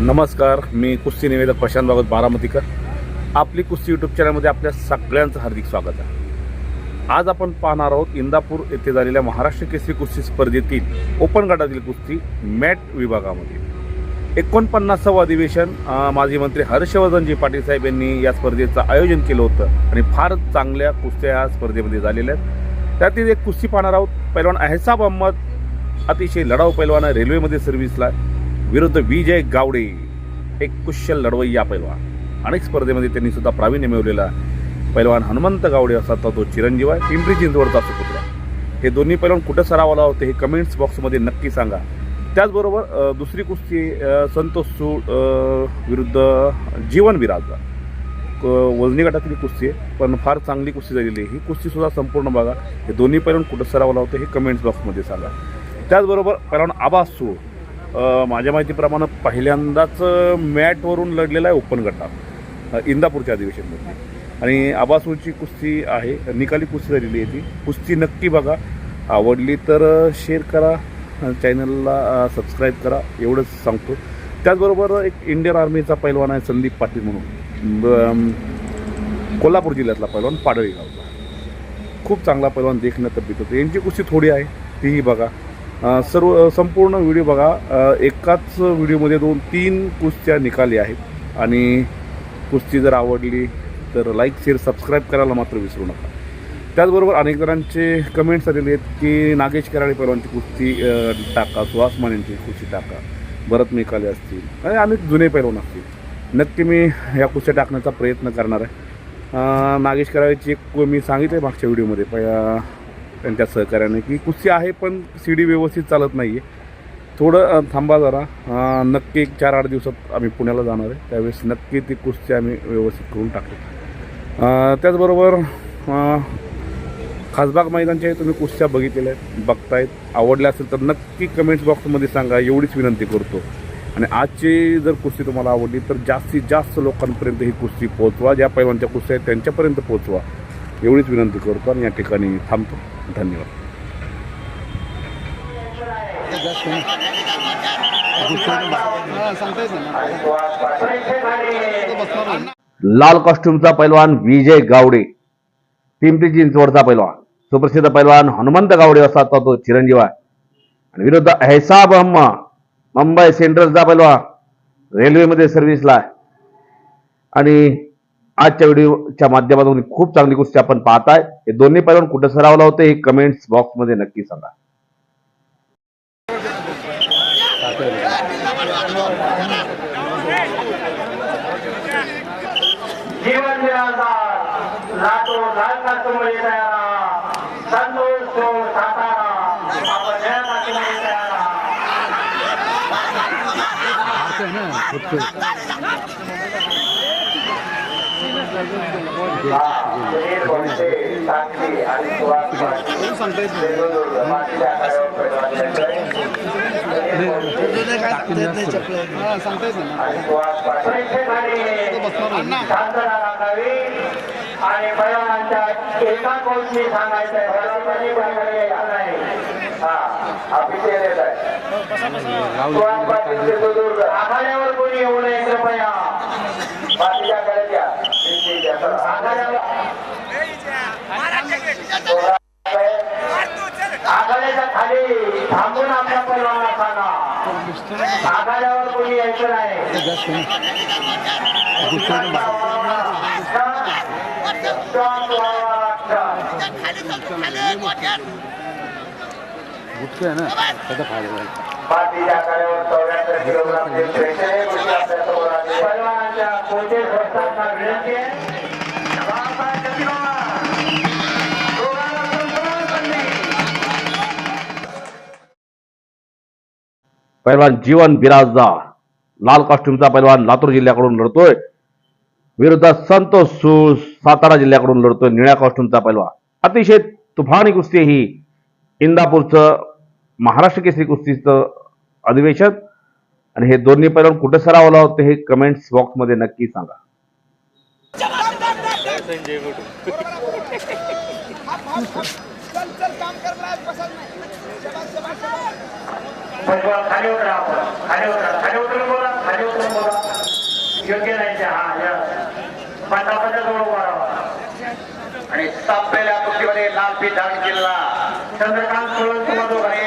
नमस्कार मी कुस्ती निवेदक प्रशांत भागवत बारामतीकर. आपली कुस्ती यूट्यूब चॅनलमध्ये आपल्या सगळ्यांचं हार्दिक स्वागत आहे. आज आपण पाहणार आहोत इंदापूर येथे झालेल्या महाराष्ट्र केसरी कुस्ती स्पर्धेतील ओपन गटातील कुस्ती मॅट विभागामध्ये. एकोणपन्नासावं अधिवेशन माजी मंत्री हर्षवर्धनजी पाटील साहेब यांनी या स्पर्धेचं आयोजन केलं होतं आणि फार चांगल्या कुस्त्या या स्पर्धेमध्ये झालेल्या आहेत. त्यातील एक कुस्ती पाहणार आहोत. पैलवान अहसाब अहमद अतिशय लढाऊ पैलवान रेल्वेमध्ये सर्व्हिसला आहे. विरुद्ध विजय गावडे. एक कुशल लढवय्या पैलवान. अनेक स्पर्धेमध्ये त्यांनी सुद्धा प्रावीण्य मिळवलेला आहे. पैलवान हनुमंत गावडे असा तो चिरंजीव आहे. पिंपरी चिंचवडचा कुत्रा हे दोन्ही पैलवान कुठं सरावाला होते हे कमेंट्स बॉक्समध्ये नक्की सांगा. त्याचबरोबर दुसरी कुस्ती संतोष सूड विरुद्ध जीवन विराजा. क- वजनी गटातली कुस्ती आहे पण फार चांगली कुस्ती झालेली आहे. ही कुस्तीसुद्धा संपूर्ण बघा. हे दोन्ही पैलवान कुठं सरावाला होते हे कमेंट्स बॉक्समध्ये सांगा. त्याचबरोबर पैलवान आभास सूड माझ्या माहितीप्रमाणे पहिल्यांदाच मॅटवरून लढलेला आहे ओपन गटात इंदापूरच्या अधिवेशनमध्ये. आणि आबासूची कुस्ती आहे निकाली कुस्ती झालेली आहे ती. कुस्ती नक्की बघा. आवडली तर शेअर करा. चॅनलला सबस्क्राईब करा. एवढंच सांगतो. त्याचबरोबर एक इंडियन आर्मीचा पैलवान आहे संदीप पाटील म्हणून. कोल्हापूर जिल्ह्यातला पैलवान पाडळी गावचा खूप चांगला पैलवान देखणं तब्येत होतं. यांची कुस्ती थोडी आहे तीही बघा. सर्व संपूर्ण व्हिडिओ बघा. एकाच व्हिडिओमध्ये दोन तीन कुस्त्या निकाली आहेत. आणि कुस्ती जर आवडली तर लाईक शेअर सबस्क्राईब करायला मात्र विसरू नका. त्याचबरोबर अनेक जणांचे कमेंट्स आलेले आहेत की नागेश कराळे पैलवानची कुस्ती टाका सुहास मानेंची कुस्ती टाका. भरत मेकाले असतील. आणि अनेक जुने पैलवान असतील. नक्की मी या कुस्त्या टाकण्याचा प्रयत्न करणार आहे. नागेश कराळेची एक मी सांगितलं आहे मागच्या व्हिडिओमध्ये प त्यांच्या सहकार्याने की कुस्ती आहे पण सी डी व्यवस्थित चालत नाही आहे थोडं थांबा जरा. नक्की एक चार आठ दिवसात आम्ही पुण्याला जाणार आहे. त्यावेळेस नक्की ती कुस्ती आम्ही व्यवस्थित करून टाकू. त्याचबरोबर खासबाग मैदानच्या तुम्ही कुस्त्या बघितलेल्या आहेत बघतायत. आवडल्या असेल तर नक्की कमेंट्स बॉक्समध्ये सांगा. एवढीच विनंती करतो. आणि आजची जर कुस्ती तुम्हाला आवडली तर जास्तीत जास्त लोकांपर्यंत ही कुस्ती पोहोचवा. ज्या पैलवानच्या कुस्त्या आहेत त्यांच्यापर्यंत पोहोचवा. एवढीच विनंती करतो आणि या ठिकाणी थांबतो. धन्यवाद. लाल कॉस्ट्युमचा पैलवान विजय गावडे पिंपरी चिंचवडचा पैलवान सुप्रसिद्ध पैलवान हनुमंत गावडे असा तो तो चिरंजीव आहे. आणि विरुद्ध अहसाब अहम्मा मुंबई सेंट्रलचा पैलवान रेल्वेमध्ये सर्व्हिसला आहे. आणि आजच्या व्हिडिओच्या माध्यमातून खूप चांगली गोष्टी आपण पाहताय. हे दोन्ही पैलवान कुठं सरावलं होतं हे कमेंट्स बॉक्समध्ये नक्की सांगा. जीवन निराधार लातूर लाल कास्तमध्ये तयारा संतोष तो सातारा आपण जया कास्तमध्ये तयारा सुनील बोलते साक्षी आणि सुहास पाटील. आणि पैलवानांच्या एका कोचनी सांगायचं आहे पैलवानांनी कोणीकडे यायचं नाही. हा अभिषेक येत आहे. सुहास पाटील सिंधुदुर्ग आखाड्यावर कोणी येऊ नये कृपया. बाकीच्या कडे द्या. आखाड्यावर आखाड्याच्या खाली थांबून आपल्या पैलवानाला सांगा. आखाड्यावर कोणी यायचं नाही. पाठीच्या आकारावर चौऱ्याहत्तर कोचेस विनंती आहे पैलवान जीवन बिराजदा लाल कॉस्ट्युमचा पैलवान लातूर जिल्ह्याकडून लढतोय. विरुद्ध संतोष सूळ सातारा जिल्ह्याकडून लढतोय निळ्या कॉस्ट्यूमचा पहिलवा अतिशय तुफानी कुस्ती ही. इंदापूरचं महाराष्ट्र केसरी कुस्तीचं अधिवेशन. आणि हे दोन्ही पैलवान कुठे सरावला होते हे कमेंट्स बॉक्समध्ये नक्की सांगा. खाली उतरा खाली उतरा खाली उतरून बोला खाली उतरून बोला प्रतापाच्या जवळ उभा राहा आणि सापलेल्या कृतीमध्ये लाल पी धारण केला चंद्रकांत सोळंकी मधोभाई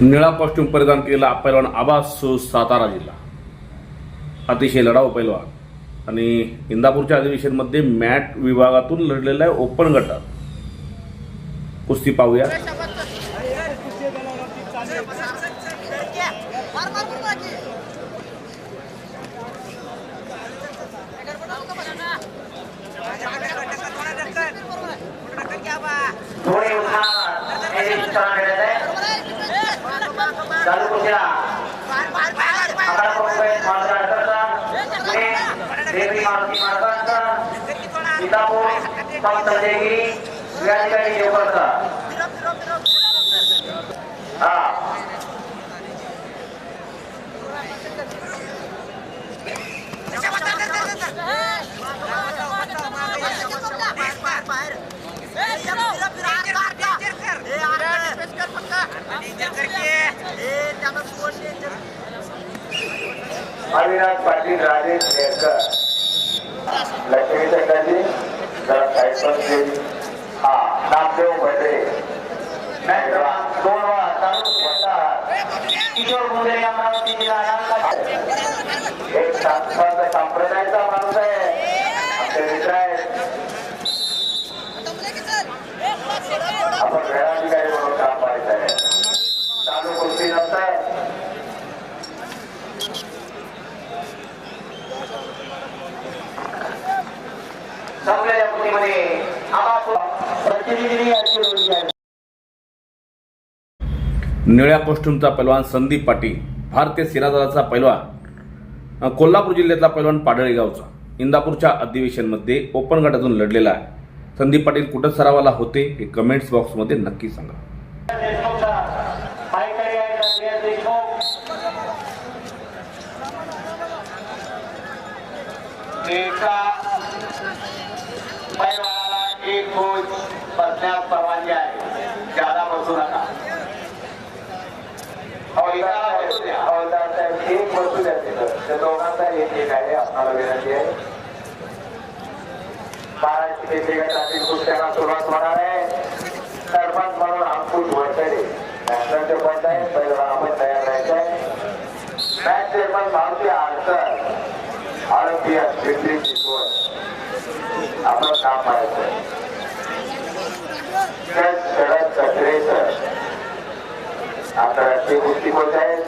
निळा कॉस्ट्यूम परिधान केलेला पैलवान आबास सातारा जिल्हा. अतिशय लढाऊ पैलवान. आणि इंदापूरच्या अधिवेशनमध्ये मॅट विभागातून लढलेल्या ओपन गटात. कुस्ती पाहूया. देवी सीतापूर संत देवी या ठिकाणी देवकरचा हा. अविनाश पाटील राजेश नेरकर लक्ष्मी चंद्रजी जरा हा नामदेव भद्रे नाही दोन वेळा चालू किशोर मुंडे अमरावती जिल्हा एक संप्रदायाचा माणूस आहे. आमचे मित्र आहेत. आपण वेळाधिकारी म्हणून काम पाहायचं आहे चालू गोष्टी नसतात संपलेल्या कुस्तीमध्ये आम्हा प्रतिनिधी याची जोडी आहे निळ्या कॉस्ट्यूमचा पैलवान संदीप पाटील भारतीय सिरादलाचा पैलवान. कोल्हापूर जिल्ह्यातला पैलवान पाडळेगावचा. इंदापूरच्या अधिवेशनमध्ये ओपन गटातून लढलेला आहे. संदीप पाटील कुठं सरावाला होते हे कमेंट्स बॉक्समध्ये नक्की सांगा. एका कोच बसण्यास परवानगी आहे. ज्यादा बसू नका. हवालदार साहेब एक बसू द्या तिथं. दोघांचा एक एक आहे आपणाला विनंती आहे. बाराशे केसरी गटातील सुरुवात होणार आहे. सरपंच म्हणून अंकुश आहे पहिला आपण तयार राहायचं आहे. Match chairman Maruti Adsar Olympian Pimpri आपलं काम पाहायचं जज शरद कचरेकर आंतरराष्ट्रीय कुस्ती कोच आहेत?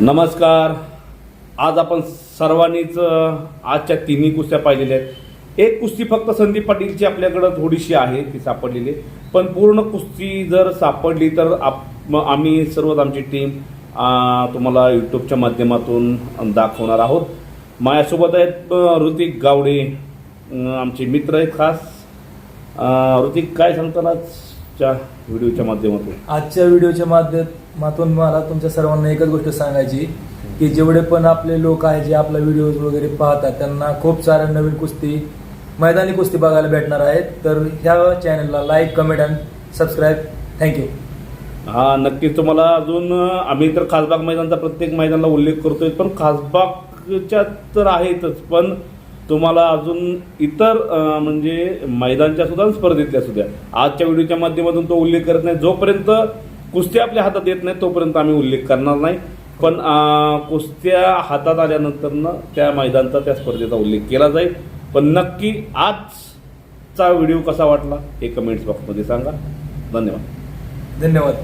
नमस्कार. आज आपण सर्वांनीच आजच्या तिन्ही कुस्त्या पाहिलेल्या आहेत. एक कुस्ती फक्त संदीप पाटीलची आपल्याकडं थोडीशी आहे ती सापडलेली आहे. पण पूर्ण कुस्ती जर सापडली तर आप आम्ही सर्वच आमची टीम तुम्हाला यूट्यूबच्या माध्यमातून दाखवणार आहोत. माझ्यासोबत आहेत ऋतिक गावडे आमचे मित्र आहेत खास. ऋतिक काय सांगताल आजच्या व्हिडिओच्या माध्यमातून? आजच्या व्हिडिओच्या माध्यमातून मला तुमच्या सर्वांना एकच गोष्ट सांगायची की जेवढे पण आपले लोक आहेत जे आपला व्हिडिओ वगैरे पाहतात त्यांना खूप साऱ्या नवीन कुस्ती मैदानी कुस्ती बघायला भेटणार आहेत. तर ह्या चॅनलला लाईक कमेंट आणि सबस्क्राईब थँक्यू हा नक्कीच. तुम्हाला अजून आम्ही तर खासबाग मैदानचा प्रत्येक मैदानाला उल्लेख करतोय पण खासबागच्या तर आहेतच पण तुम्हाला अजून इतर म्हणजे मैदानच्या सुद्धा स्पर्धेतल्या सुद्धा. आजच्या व्हिडिओच्या माध्यमातून तो उल्लेख करत नाही. जोपर्यंत कुस्त्या आपल्या हातात येत नाही तोपर्यंत आम्ही उल्लेख करणार नाही. पण कुस्त्या हातात आल्यानंतरनं त्या मैदानचा त्या स्पर्धेचा उल्लेख केला जाईल. पण नक्की आजचा व्हिडिओ कसा वाटला हे कमेंट्स बॉक्समध्ये सांगा. धन्यवाद. धन्यवाद.